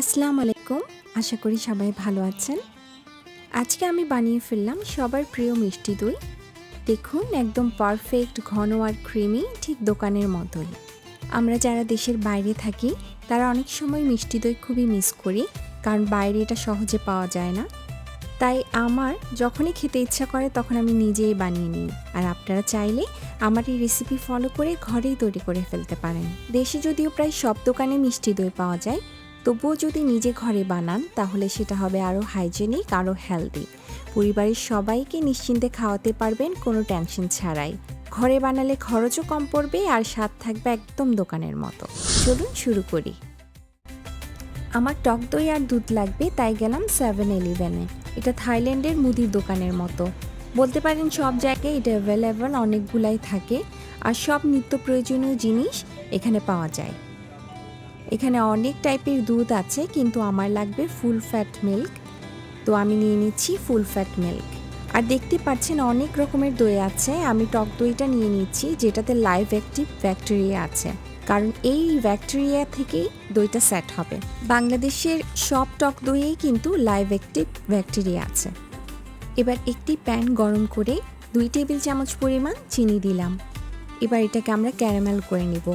আসসালামু আলাইকুম। আশা করি সবাই ভালো আছেন। আজকে আমি বানিয়ে ফেললাম সবার প্রিয় মিষ্টি দই। দেখুন, একদম পারফেক্ট ঘন আর ক্রিমি ঠিক দোকানের মতোই। আমরা যারা দেশের বাইরে থাকি, তারা অনেক সময় মিষ্টি দই খুবই মিস করি, কারণ বাইরে এটা সহজে পাওয়া যায় না। তাই আমার যখনই খেতে ইচ্ছা করে, তখন আমি নিজেই বানিয়ে নিই। আর আপনারা চাইলে আমার এই রেসিপি ফলো করে ঘরেই তৈরি করে ফেলতে পারেন। দেশে যদিও প্রায় সব দোকানে মিষ্টি দই পাওয়া যায় তবুও যদি নিজে ঘরে বানান, তাহলে সেটা হবে আরও হাইজেনিক আরও হেলদি পরিবারের সবাইকে নিশ্চিন্তে খাওয়াতে পারবেন, কোনো টেনশন ছাড়াই। ঘরে বানালে খরচও কম পড়বে আর স্বাদ থাকবে একদম দোকানের মতো। চলুন শুরু করি। আমার টক দই আর দুধ লাগবে, তাই গেলাম সেভেন ইলেভেনে এটা থাইল্যান্ডের মুদির দোকানের মতো। বলতে পারেন সব জায়গায় এটা অ্যাভেলেবল অনেকগুলাই থাকে। আর সব নিত্য প্রয়োজনীয় জিনিস এখানে পাওয়া যায়। এখানে অনেক টাইপের দুধ আছে, কিন্তু আমার লাগবে ফুল ফ্যাট মিল্ক। তো আমি নিয়ে নিচ্ছি ফুল ফ্যাট মিল্ক। আর দেখতে পাচ্ছেন অনেক রকমের দই আছে, আমি টক দইটা নিয়ে নিচ্ছি, যেটাতে লাইভ অ্যাক্টিভ ব্যাকটেরিয়া আছে। কারণ এই ব্যাকটেরিয়া থেকেই দইটা সেট হবে। বাংলাদেশের সব টক দইয়েই কিন্তু লাইভ অ্যাক্টিভ ব্যাকটেরিয়া আছে। এবার একটি প্যান গরম করে দুই টেবিল চামচ পরিমাণ চিনি দিলাম। এবার এটাকে আমরা ক্যারামেল করে নিব।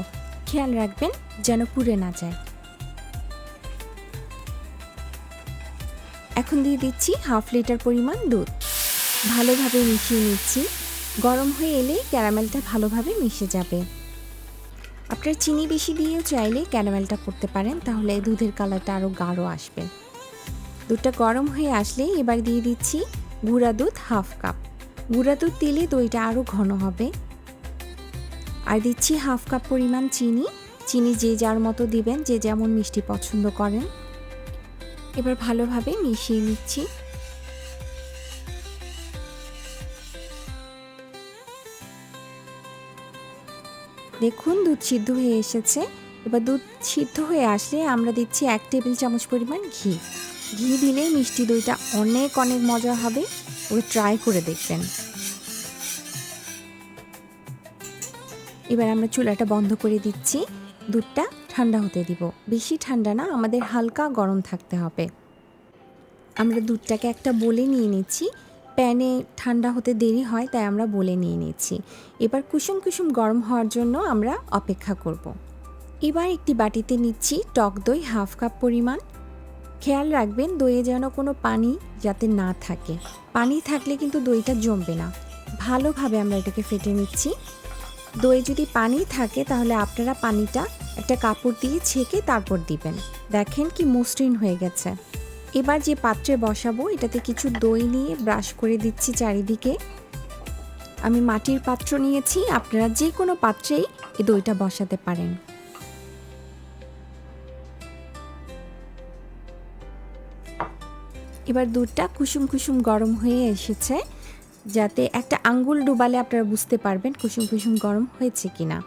খেয়াল রাখবেন যেন পুড়ে না যায়। এখন দিয়ে দিচ্ছি হাফ লিটার পরিমাণ দুধ। ভালোভাবে মিশিয়ে নিচ্ছি। গরম হয়ে এলে ক্যারামেলটা ভালোভাবে মিশে যাবে। আপনার চিনি বেশি দিয়েও চাইলে ক্যারামেলটা করতে পারেন, তাহলে দুধের কালারটা আরও গাঢ় আসবে। দুধটা গরম হয়ে আসলে এবার দিয়ে দিচ্ছি গুঁড়া দুধ হাফ কাপ। গুঁড়া দুধ দিলে দইটা আরও ঘন হবে। আর দিচ্ছি হাফ কাপ পরিমাণ চিনি। চিনি যে যার মতো দিবেন, যে যেমন মিষ্টি পছন্দ করেন। এবার ভালোভাবে মিশিয়ে নিচ্ছি। দেখুন, দুধ সিদ্ধ হয়ে এসেছে। এবার দুধ সিদ্ধ হয়ে আসলে আমরা দিচ্ছি এক টেবিল চামচ পরিমাণ ঘি। ঘি দিলে মিষ্টি দইটা অনেক অনেক মজা হবে। ওটা ট্রাই করে দেখবেন। এবার আমরা চুলাটা বন্ধ করে দিচ্ছি। দুধটা ঠান্ডা হতে দিব। বেশি ঠান্ডা না, আমাদের হালকা গরম থাকতে হবে। আমরা দুধটাকে একটা বলে নিয়ে নিচ্ছি। প্যানে ঠান্ডা হতে দেরি হয়, তাই আমরা বলে নিয়ে নিচ্ছি। এবার কুসুম কুসুম গরম হওয়ার জন্য আমরা অপেক্ষা করব। এবার একটি বাটিতে নিচ্ছি টক দই হাফ কাপ পরিমাণ। খেয়াল রাখবেন, দইয়ে যেন কোনো পানি যাতে না থাকে। পানি থাকলে কিন্তু দইটা জমবে না। ভালোভাবে আমরা এটাকে ফেটে নিচ্ছি। দই যদি পানি থাকে, তাহলে আপনারা পানিটা একটা কাপড় দিয়ে ছেঁকে তারপর দিবেন। দেখেন কি মসৃণ হয়ে গেছে। এবার যে পাত্রে বসাবো, এটাতে কিছু দই নিয়ে ব্রাশ করে দিচ্ছি চারিদিকে। আমি মাটির পাত্র নিয়েছি, আপনারা যে কোনো পাত্রেই এই দইটা বসাতে পারেন। এবার দুধটা কুসুম কুসুম গরম হয়ে এসেছে। যাতে একটা আঙ্গুল ডুবালে আপনারা বুঝতে পারবেন কুসুম কুসুম গরম হয়েছে কিনা।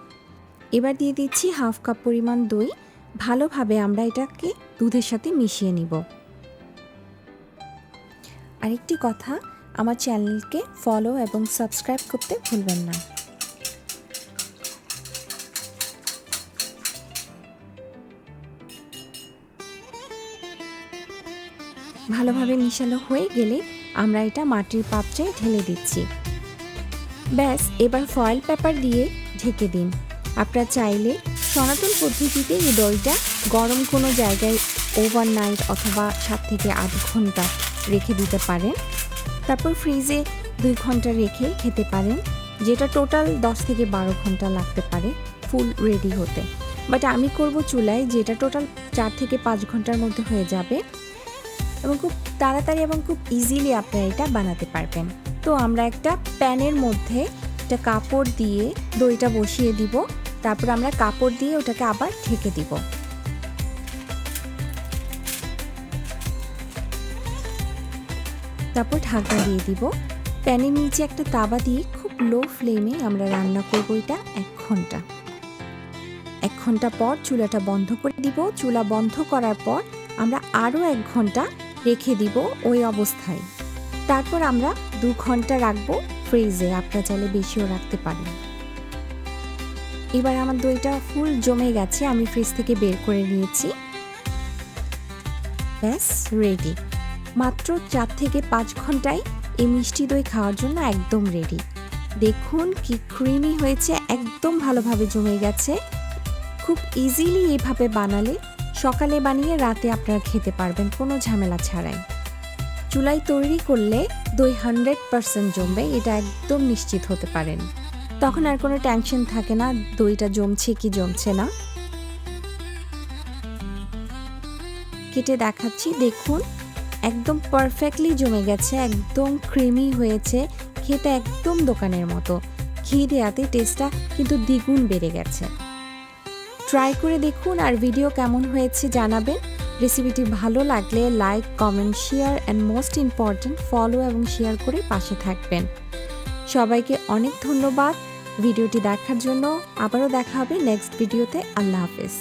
এবার দিয়ে দিচ্ছি হাফ কাপ পরিমাণ দই। ভালোভাবে আমরা এটাকে দুধের সাথে মিশিয়ে নিব। আরেকটি কথা, আমার চ্যানেলকে ফলো এবং সাবস্ক্রাইব করতে ভুলবেন না। ভালোভাবে মিশানো হয়ে গেলে আমরা এটা মাটির পাত্রে ঢেলে দিচ্ছি। ব্যাস, এবার ফয়েল পেপার দিয়ে ঢেকে দিন। আপনারা চাইলে সনাতন পদ্ধতিতে এই দইটা গরম কোনো জায়গায় ওভারনাইট অথবা সাত থেকে আট ঘণ্টা রেখে দিতে পারেন। তারপর ফ্রিজে দুই ঘণ্টা রেখে খেতে পারেন, যেটা টোটাল দশ থেকে বারো ঘণ্টা লাগতে পারে ফুল রেডি হতে। বাট আমি করব চুলায়, যেটা টোটাল চার থেকে পাঁচ ঘণ্টার মধ্যে হয়ে যাবে। এবং খুব তাড়াতাড়ি এবং খুব ইজিলি আপনারা এটা বানাতে পারবেন। তো আমরা একটা প্যানের মধ্যে একটা কাপড় দিয়ে দইটা বসিয়ে দিব। তারপর আমরা কাপড় দিয়ে ওটাকে আবার ঢেকে দিব। তারপর ঢাকনা দিয়ে দিব। প্যানের নিচে একটা তাওয়া দিয়ে খুব লো ফ্লেমে আমরা রান্না করব এটা এক ঘণ্টা। এক ঘণ্টা পর চুলাটা বন্ধ করে দিব। চুলা বন্ধ করার পর আমরা আরও এক ঘণ্টা রেখে দিব ওই অবস্থায়। তারপর আমরা দু ঘণ্টা রাখব ফ্রিজে আপনারা চাইলে বেশিও রাখতে পারেন। এবার আমার দইটা ফুল জমে গেছে, আমি ফ্রিজ থেকে বের করে নিয়েছি। ব্যাস রেডি মাত্র চার থেকে পাঁচ ঘন্টায় এই মিষ্টি দই খাওয়ার জন্য একদম রেডি দেখুন কি ক্রিমি হয়েছে, একদম ভালোভাবে জমে গেছে। খুব ইজিলি এভাবে বানালে সকালে বানিয়ে রাতে আপনারা খেতে পারবেন, কোনো ঝামেলা ছাড়াই। চুলাই তৈরি করলে দই হান্ড্রেড পারসেন্ট জমবে, এটা একদম নিশ্চিত হতে পারেন। তখন আর কোনো টেনশন থাকে না, দইটা জমছে কি জমছে না। কেটে দেখাচ্ছি, দেখুন, একদম পারফেক্টলি জমে গেছে, একদম ক্রিমি হয়েছে, খেতে একদম দোকানের মতো। ঘি দেওয়াতে টেস্টটা কিন্তু দ্বিগুণ বেড়ে গেছে। ট্রাই করে দেখুন আর ভিডিও কেমন হয়েছে জানাবেন। রেসিপিটি ভালো লাগলে like comment share and most important follow এবং শেয়ার করে পাশে থাকবেন। সবাইকে অনেক ধন্যবাদ। ভিডিওটি দেখার জন্য আবারও দেখা হবে নেক্সট ভিডিওতে আল্লাহ হাফেজ।